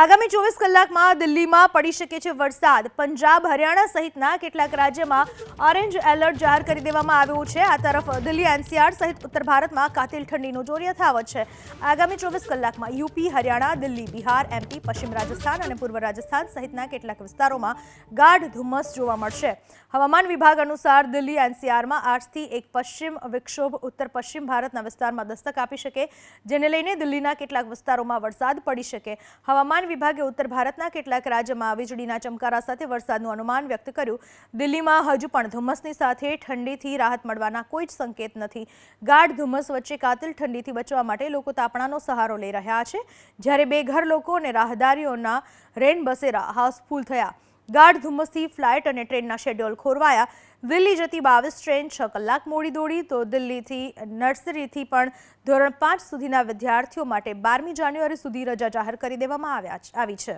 આગામી ચોવીસ કલાકમાં દિલ્હીમાં પડી શકે છે વરસાદ. પંજાબ, હરિયાણા સહિતના કેટલાક રાજ્યમાં ઓરેન્જ એલર્ટ જાહેર કરી દેવામાં આવ્યું છે. આ તરફ દિલ્હી એનસીઆર સહિત ઉત્તર ભારતમાં કાતિલ ઠંડીનો જોર યથાવત છે. આગામી ચોવીસ કલાકમાં યુપી, હરિયાણા, દિલ્હી, બિહાર, એમપી, પશ્ચિમ રાજસ્થાન અને પૂર્વ રાજસ્થાન સહિતના કેટલાક વિસ્તારોમાં ગાઢ ધુમ્મસ જોવા મળશે. હવામાન વિભાગ અનુસાર દિલ્હી એનસીઆરમાં આજથી એક પશ્ચિમ વિક્ષોભ, ઉત્તર પશ્ચિમ ભારતના વિસ્તારમાં દસ્તક આપી શકે, જેને લઈને દિલ્હીના કેટલાક વિસ્તારોમાં વરસાદ પડી શકે. હવામાન વિભાગે ઉત્તર ભારતના કેટલાક રાજ્યમાં વીજળીના ચમકારા સાથે વરસાદનું અનુમાન વ્યક્ત કર્યું. દિલ્હીમાં હજુ પણ ધુમ્મસની સાથે ઠંડીથી રાહત મળવાના કોઈ જ સંકેત નથી. ગાઢ ધુમ્મસ વચ્ચે કાતિલ ઠંડીથી બચવા માટે લોકો તાપણાનો સહારો લઈ રહ્યા છે. જ્યારે બેઘર લોકો અને રાહદારીઓના રેન બસેરા હાઉસફુલ થયા. ગાઢ ધુમ્મસથી ફ્લાઇટ અને ટ્રેનના શેડ્યુલ ખોરવાયા. દિલ્હી જતી બાવીસ ટ્રેન, છ કલાક મોડી દોડી તો દિલ્હીથી, નર્સરીથી પણ ધોરણ પાંચ સુધીના વિદ્યાર્થીઓ માટે બારમી જાન્યુઆરી સુધી રજા જાહેર કરી દેવામાં આવ્યા, આવી છે.